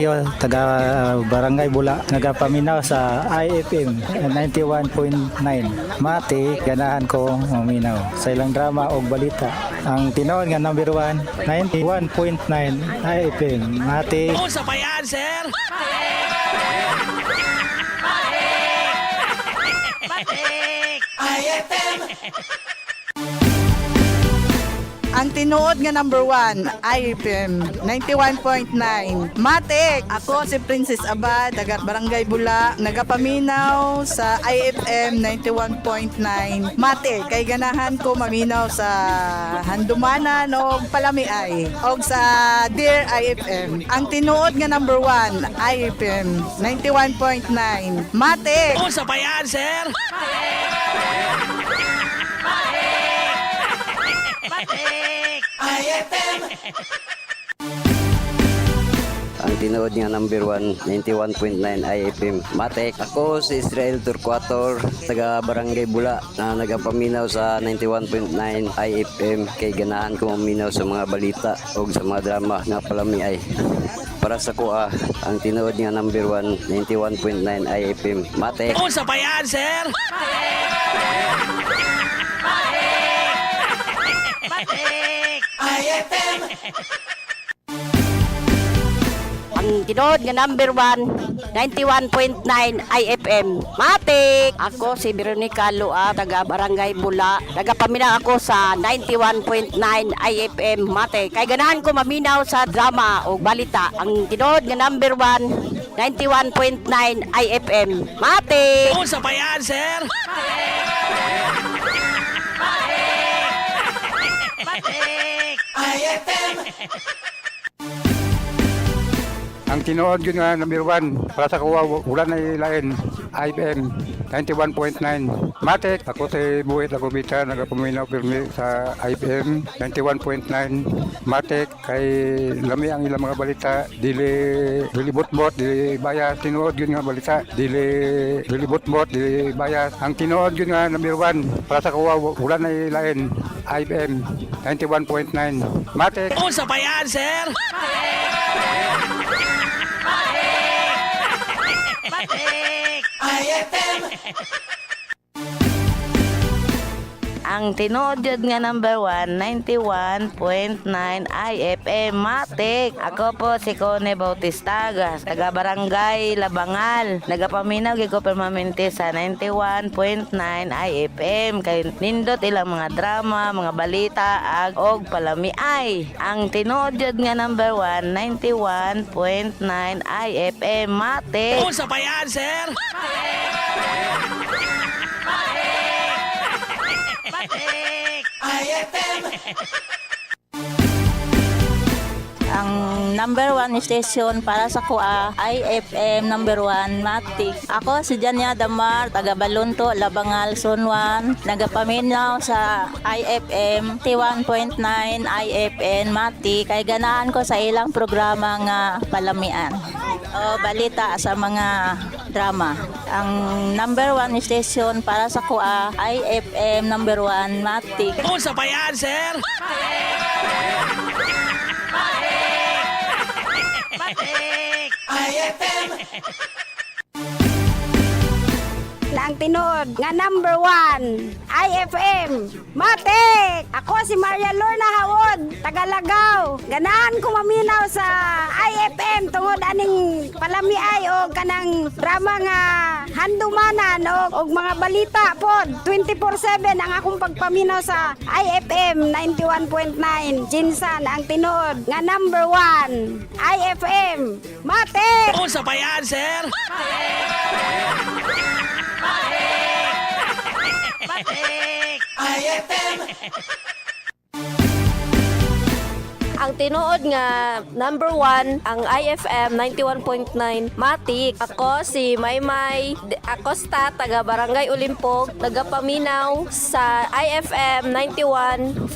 Yo, taga Barangay Bula, nagapaminaw sa IFM 91.9. Mati, ganahan ko maminaw sa ilang drama o balita. Ang tinoon nga number 1, 91.9 IFM. Mati, Unsa pa yan, sir? Ang tinuod nga number one, IFM 91.9. Matik! Ako si Princess Abad, taga Barangay Bula, nagapaminaw sa IFM 91.9. Matik, kay ganahan ko maminaw sa Handumanan o Palamiay o sa Dear IFM. Ang tinuod nga number one, IFM 91.9. Matik! Unsa pa yan, sir? Ang tinuod nga number 1, 91.9 IFM. Matek, ako si Israel Turquator, taga Barangay Bula, na nagapaminaw sa 91.9 IFM kay ganahan ko maminaw sa mga balita o sa mga drama nga palami ay. Para sa kuha, ang tinuod nga number 1, 91.9 IFM. Matek, Unsa pa yan, sir? Ang tinod nga number 1, 91.9 IFM. Matik! Ako si Veronica Lua, taga Barangay Bula. Nagapaminaw ako sa 91.9 IFM. Matik. Kay ganahan ko maminaw sa drama o balita. Ang tinod nga number 1, 91.9 IFM. Matik! Unsa pa yan, sir? Ang tinuod yun nga number one, para sa kuwa, wala na ilain, IBM 91.9. Matek, ako si Buhit Lagumita, nagapuminaw pirmi sa IBM 91.9. Matek, kay lami ang ilang mga balita, dili, dili butbot, dili bayas, tinuod yun nga balita, dili, dili butbot, dili bayas. Ang tinuod yun nga number one, para sa kuwa, wala na ilain, IBM 91.9. Matek, Unsa pa yan, sir? Matik! IFM! Ang tinuod yun nga number 1, 91.9 IFM Matik. Ako po si Cone Bautista, taga Barangay Labangal. Nagapaminaw gid ko permanente sa 91.9 IFM. Kay nindot ilang mga drama, mga balita, ag og palamiay. Ang tinuod yun nga number 1, 91.9 IFM Matik. Unsa pa yan, sir? Ang number one station para sa kuha IFM number one Matic. Ako si Janya Damar, taga Balunto, Labangal, Sunwan. Nagapaminaw sa IFM T1.9 IFN Matic. Kay ganahan ko sa ilang programa nga palamian. O balita sa mga drama. Ang number one station para sa kuha IFM number one Matic. Unsa pa yan, sir? Ang tinuod nga number 1, IFM, Matik! Ako si Maria Lorna Hawod, Tagalagaw. Ganahan ko maminaw sa IFM tungod aning palamiay o kanang drama nga handumanan o, og mga balita pod 24/7 ang akong pagpaminaw sa IFM 91.9. Jinsan ang tinuod nga number 1, IFM, Matik! Unsa pa yan, sir? Patrick! Patrick! IFM! Ang tinuod nga number one, ang IFM 91.9 Matik. Ako si Maymay Acosta, taga Barangay Ulimpog, nagapaminaw sa IFM 91.9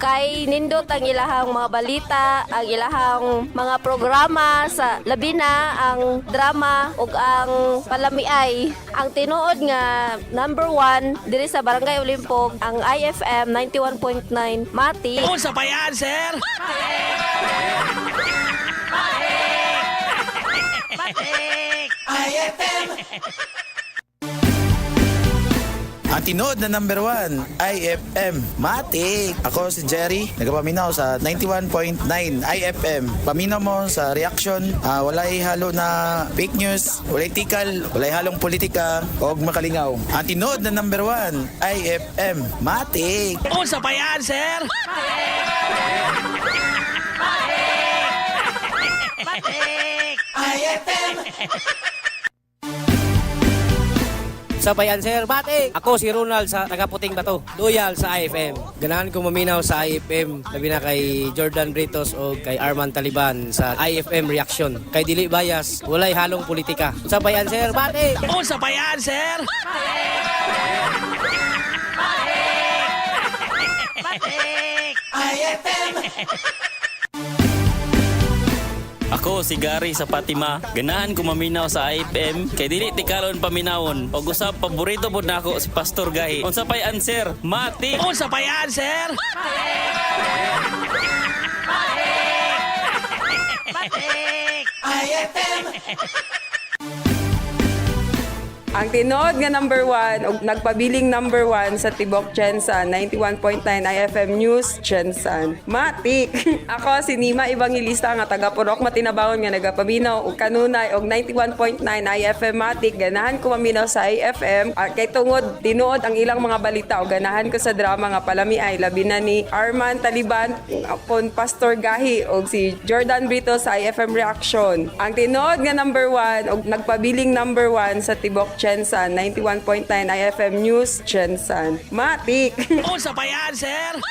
kay nindot ang ilahang mga balita, ang ilahang mga programa sa labi na ang drama ug ang palamiay. Ang tinuod nga number one diri sa Barangay Ulimpog, ang IFM 91.9 Matik. Unsa pa yan, sir? Patik! Patik! Patik! IFM! tinood na number one, IFM Matik. Ako si Jerry, nagapaminaw sa 91.9 IFM. Paminaw mo sa reaction, ah, walay halo na fake news, walay tikal, walay halong politika, o makalingaw. Ang tinood na number one, IFM Matik. Unsa pa yan, sir? Sa bayan sir, bate! Ako si Ronald sa Tagaputing Bato, loyal sa IFM. Ganahan ko maminaw sa IFM, labi na kay Jordan Britos o kay Arman Taliban sa IFM Reaction. Kay Dili Bayas, walay halong politika. Sa bayan sir, bate! Unsa pa yan, sir? Ako si Gary sa Fatima. Ganahan ko maminaw sa IFM kay dili tikalon paminawon. Og usab paborito pod nako si Pastor Gahi. Unsa pay answer? Mati. Unsa pa yan, sir? Ang tinod nga number one ug nagpabiling number one sa Tibok Chensan 91.9 IFM News Chensan. Matik. Ako si Nima Evangelista nga taga Purok Matinabawon nga nagapaminaw og kanunay og 91.9 IFM Matik ganahan ko maminaw sa IFM Ah, kay tungod tinuod ang ilang mga balita og ganahan ko sa drama nga palami ay labi na ni Arman Taliban upon Pastor Gahi og si Jordan Brito sa IFM Reaction. Ang tinuod nga number one og nagpabiling number one sa Tibok Chensan 91.9 IFM News Chensan. Matik. Unsa pa yan, sir?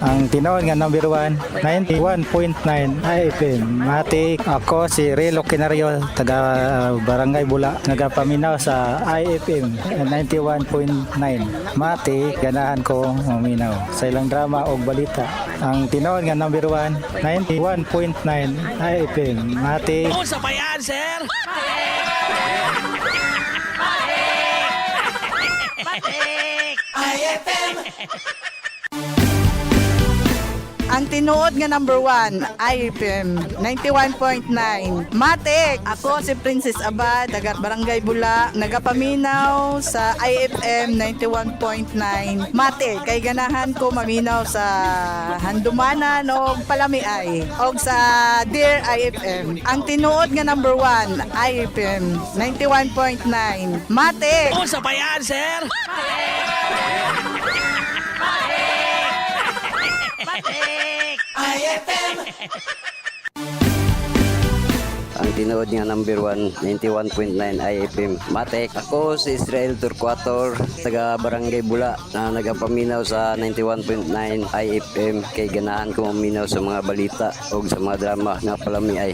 Ang tinood nga number 1, 91.9 IFM. Matik, ako si Relo Kinario, taga Barangay Bula. Nagapaminaw sa IFM 91.9. Matik, ganahan ko maminaw sa ilang drama o balita. Ang tinood nga number 1, 91.9 IFM. Matik, Unsa pa yan, sir? Ang tinuod nga number one, IFM 91.9. Matik! Ako si Princess Abad, taga Barangay Bula, nagapaminaw sa IFM 91.9. Matik, kay ganahan ko maminaw sa Handumanan o Palamiay o sa Dear IFM. Ang tinuod nga number one, IFM 91.9. Matik! Unsa pa yan, sir? Ang tinood nga number 1, 91.9 IFM Matek. Ako si Israel Turquator, taga Barangay Bula na nagapaminaw sa 91.9 IFM kay ganahan ko maminaw sa mga balita o sa mga drama nga palami ay.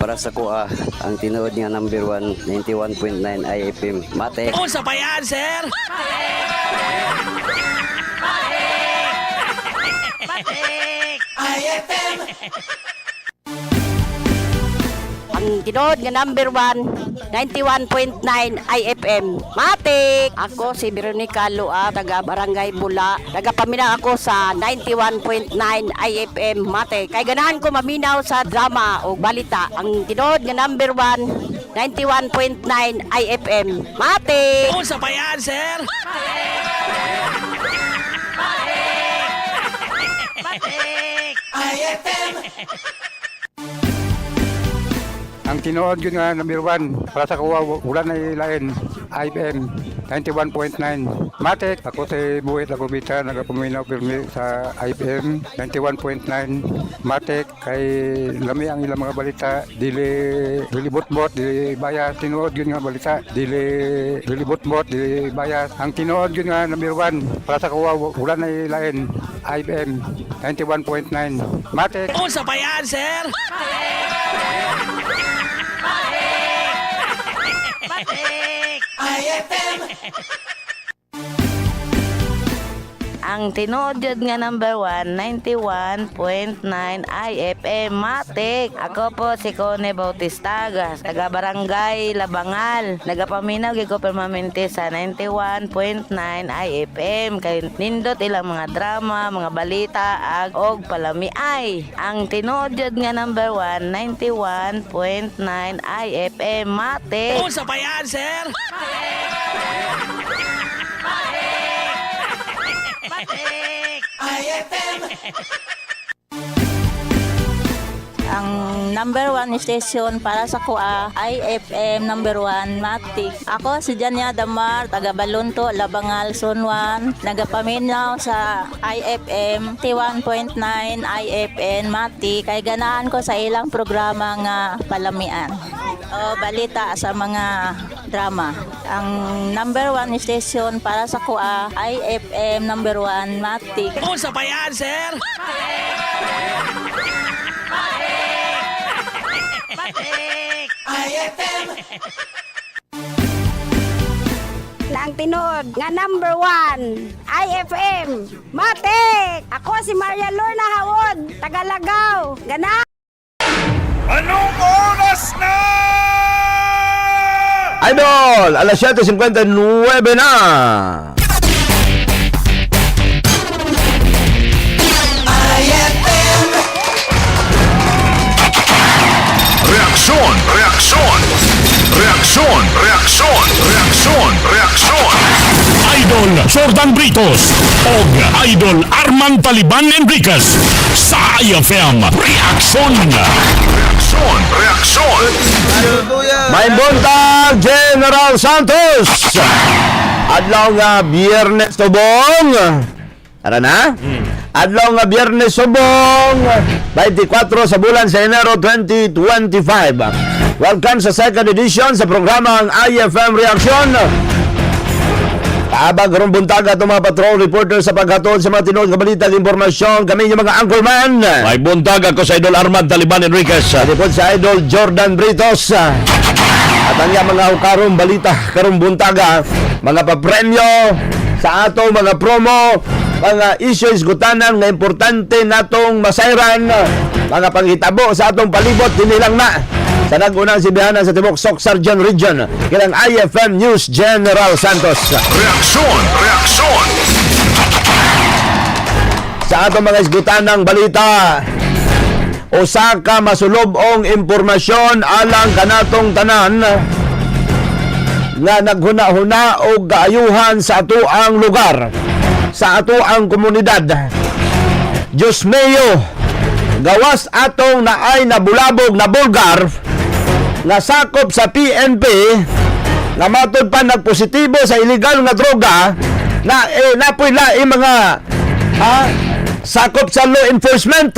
Para sa kuha, ang tinood nga number 1, 91.9 IFM Matek. Unsa pa yan, sir? Ang tinood nga number 1, 91.9 IFM. Matik! Ako si Veronica Lua, taga Barangay Bula. Nagapaminaw ako sa 91.9 IFM. Matik. Kay ganahan ko maminaw sa drama o balita. Ang tinood nga number 1, 91.9 IFM. Matik! Unsa pa yan, sir? Ang tinuod yun nga number 1 para sa kuwa wala na ilain IFM 91.9 Matek ako si Buhit Lagumita nagapaminaw pirmi sa IFM 91.9 Matek kay lami ang ilang mga balita dili dili bot dili bayas tinuod yun nga balita dili dili bot dili bayas ang tinuod yun nga number 1 para sa kuwa wala na ilain. IFM 91.9 Matek. Unsa pa yan, sir? FM. Ang tinuod nga number 1, 91.9 IFM Matik. Ako po si Cone Bautistagas, taga Barangay Labangal. Nagapaminaw gid ko permanente sa 91.9 IFM. Kay nindot ilang mga drama, mga balita, ag og palamiay. Ang tinuod nga number 1, 91.9 IFM Matik. Unsa pa yan, sir? IFM! Ang number one station para sa kuha IFM number one Matik. Ako si Jania Damar, taga Balunto, Labangal, Sunwan. Nagapaminaw sa IFM T1.9 IFN Matik. Kay ganahan ko sa ilang programa nga palamian. O balita sa mga drama. Ang number one station para sa kuha IFM number one Matik. Unsa pa yan, sir? Lang tinood nga number one, IFM, Matik! Ako si Maria Lorna Hawod, Tagalagaw. Ganahan Idol, alas 7.59 na. Reaksyon, reaksyon, reaksyon, reaksyon, reaksyon, reaksyon. Idol Jordan Britos og Idol Arman Taliban Enriquez sa IFM Reaksyon. Reaksyon, reaksyon. May buntag, General Santos. Adlaw nga Biyernes Tubong. Ara na? Adlaw nga Biyernes Subong, 24 sa bulan sa Enero 2025. Welcome sa second edition sa programang IFM Reaction. Kaabag ron buntag at mga patrol reporter sa paghatod sa mga tinuod nga balita ug impormasyon kami yung mga anchorman. May buntag ako sa Idol Arman Taliban Enriquez. Palipod sa idol Jordan Britos. At ang mga karong balita, karong buntaga, mga papremyo sa ato mga promo, mga issues gutanan nga importante natong masayran, mga panghitabo sa atong palibot dinilang na sa nagunang sibihanan sa Tibok Soksarjan Region kilang IFM News General Santos. Reaksyon, reaksyon. sa atong mga isgutanang balita usa ka masulobong impormasyon alang kanatong tanan nga naghuna-huna og kaayuhan sa atoang lugar sa atoang komunidad Diyos mayo gawas atong naay nabulabog na bulgar nga sakop sa PNP nga matod pa nagpositibo sa illegal nga droga na eh, napoy laing mga ha, sakop sa law enforcement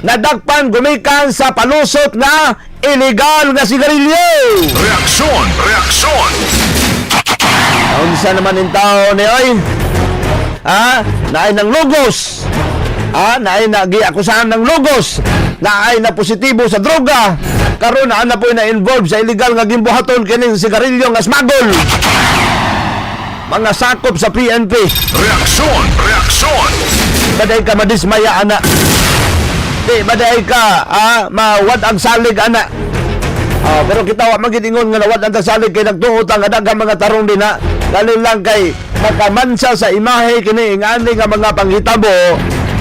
nadagpan gumikan sa palusot na illegal nga sigarilyo. Reaksyon, reaksyon. Unsa naman in tao ni oy? Ha? Naay ng logos. Ha? Naay nagiakusahan ng logos. Naay na positibo sa droga. Karon na po na involved sa illegal nga gimbuhaton kining sigarilyo nga smuggle. Mga sakop sa PNP. Reaksyon, reaksyon. Baday ka madismaya ana. Di baday ka ah, mawad ang salig ana. Ah, pero kita wa magitingon nga nawad ang salig kay nagtuot ang daghang mga tarong din na. Dali lang kay makamansa sa imahe kini ingani nga mga panghitabo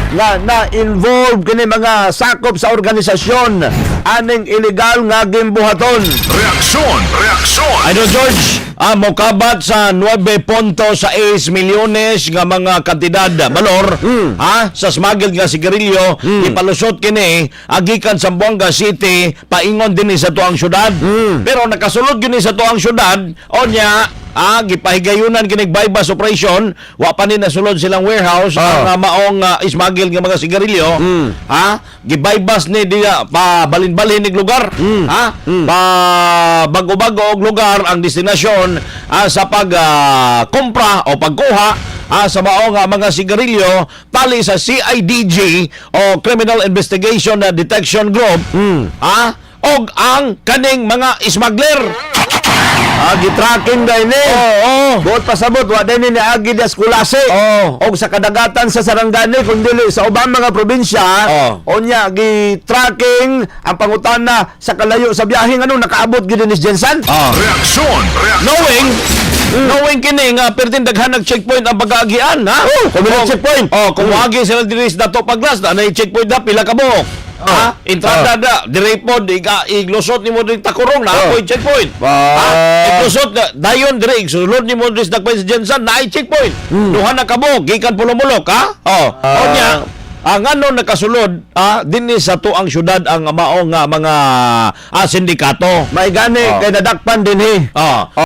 nga na-involve kini mga sakop sa organisasyon aning illegal nga gimbuhaton. Reaksyon, reaksyon. Idol George, ah, mokabat sa 9.6 milyones nga mga kantidad balor ha sa smuggled nga sigarilyo ipalusot kini agikan sa Buanga City paingon din sa tuang syudad. Pero nakasulod gini sa tuang syudad onya Ah, gipahigayunan kinig bypass operation, wa pa ni nasulod silang warehouse ang ah, maong uh, smuggle nga mga sigarilyo. Ha? Gibypass ni diya pa balin-balin nig lugar. Ha? Pa bago-bago og lugar ang destinasyon ah, sa pag ah, kompra o pagkuha ah, sa maong nga mga sigarilyo tali sa CIDG o Criminal Investigation and Detection Group. Ha? Og ang kaning mga smuggler. Ah, gitracking na ini. Oo, oh, Buot pasabot, wa din ni agi da skulase. Oo. Og sa kadagatan sa Sarangani, kung dili sa ubang mga probinsya, oh. onya, gi-tracking ang pangutana sa kalayo sa biyaheng ano, nakaabot gid ni Jensen. Reaksyon, reaksyon. Knowing, knowing kini nga pertin daghan nag checkpoint ang pag-aagian, ha? Oh, kung checkpoint. Oh, kung wagi sila diri sa dato paglas, na checkpoint na pila ka buok. Ha? Entrada na, dire pod iga iglusot nimo diri takurong na apoy checkpoint. Ha? Iglusot na dayon dire igsulod nimo diri sa dakpay sa Jensen na checkpoint. Duha na ka buok gikan pulumulok, ha? Oh. Onya, ang ano nakasulod ah, dinhi sa tuang syudad ang mao nga mga ah, sindikato. May gani kay nadakpan dinhi. Oh.